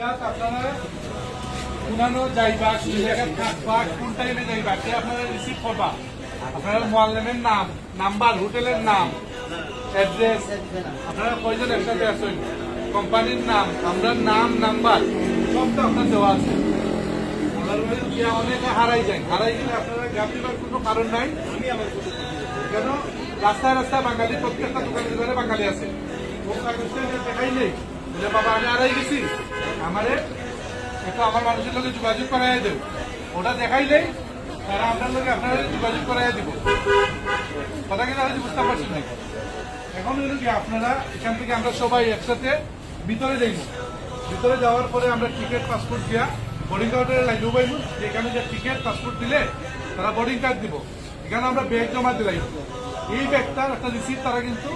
আপনারা যাইবা কোন জায়গায় থাকবা কোন টাইমে যাইবা, কে আপনারা রিসিভ করবা? আপনারা মোয়াল্লেমের নাম, নাম্বার, হোটেলের নাম অ্যাড্রেস আপনারা কয়জন একসাথে আছেন? কোম্পানির নাম, আমরা নাম, নাম্বার, সব তো আপনার দেওয়া আছে। অনেকে যায়। হারাই গেলে আপনারা গ্যাপ কোনো কারণ নাই। কেন? রাস্তায় রাস্তায় বাঙালি, প্রত্যেকটা দোকানের বাঙালি আছে। দেখাই বলে, বাবা, আমি হারাই গেছি আমারে একটু আমার মানুষের লোকে যোগাযোগ করাই দেব ওটা দেখাইলেই তারা আপনার লোকে আপনারা যোগাযোগ করাই দিব। কথা কিনা হয়তো বুঝতে পারছেন নাকি? এখন হলো কি, আপনারা এখান থেকে আমরা সবাই একসাথে ভিতরে যাইব। ভিতরে যাওয়ার পরে আমরা টিকিট, পাসপোর্ট দিয়া বোর্ডিং কার্ডের লাইন পাইব এখানে যে টিকিট, পাসপোর্ট দিলে তারা বোর্ডিং কার্ড দিব। এখানে আমরা ব্যাগ জমা দিলাই এই ব্যাগটার একটা রিসিপ্ট তারা কিন্তু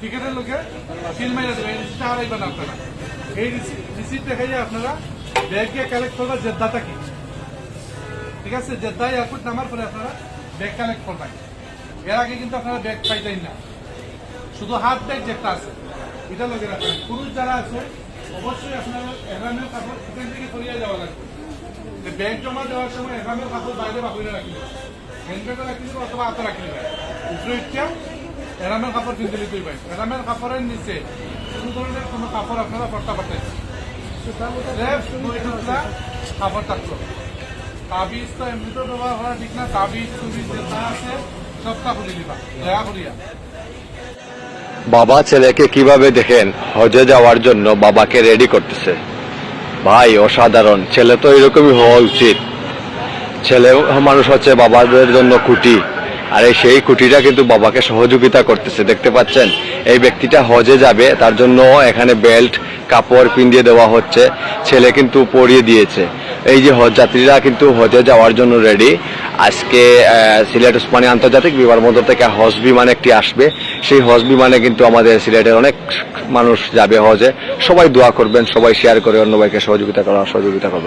টিকিটের লোকে সিল মাইরা দেবে রিসিপ্টটা হারাইবেন আপনারা। এই রিসিপ্ট দেখাই আপনারা ব্যাগকে কালেক্ট করবার জেদ্দাটা কি? ঠিক আছে? জেদ্দা এয়ারপোর্ট নামার পরে আপনারা ব্যাগ কালেক্ট করবেন এর আগে কিন্তু আপনারা ব্যাগ পাইতেন না। শুধু হাত ব্যাগ যেটা আছে, এটা লগে রাখবেন। পুরুষ যারা আছে, অবশ্যই আপনারা এগামের কাপড় এখান থেকে সরিয়ে যাওয়া লাগবে। ব্যাগ জমা দেওয়ার সময় এগামের কাপড় বাইরে বাকুড়ে রাখলে হ্যান্ডব্যাগে রাখলে অথবা হাতে রাখলে উপরে ইচ্ছা এরামের কাপড় কিনতে নিতেই পাই এরামের কাপড়ের নিচে কোনো ধরনের কোনো কাপড় আপনারা পড়তে পারতেন? কাপড় থাকল তাবিজ তো এমনিতেও ব্যবহার করা ঠিক না। তাবিজ তুবিজ যেটা আছে সবটা খুলে দিবা। দয়া করিয়া। বাবা ছেলেকে কীভাবে দেখেন? হজে যাওয়ার জন্য বাবাকে রেডি করতেছে। ভাই, অসাধারণ। ছেলে তো এরকমই হওয়া উচিত। ছেলে মানুষ হচ্ছে বাবাদের জন্য কুটি আর এই সেই কুটিটা কিন্তু বাবাকে সহযোগিতা করতেছে, দেখতে পাচ্ছেন? এই ব্যক্তিটা হজে যাবে, তার জন্য এখানে বেল্ট, কাপড় পিন্দিয়ে দেওয়া হচ্ছে, ছেলে কিন্তু পরিয়ে দিয়েছে। এই যে হজ যাত্রীরা কিন্তু হজে যাওয়ার জন্য রেডি আজকে সিলেট উসমানী আন্তর্জাতিক বিমানবন্দর থেকে হজ বিমান একটি আসবে। সেই হজ বিমানে কিন্তু আমাদের সিলেটের অনেক মানুষ যাবে হজে। সবাই দোয়া করবেন, সবাই শেয়ার করে অন্য ভাইকে সহযোগিতা করার সহযোগিতা করবেন।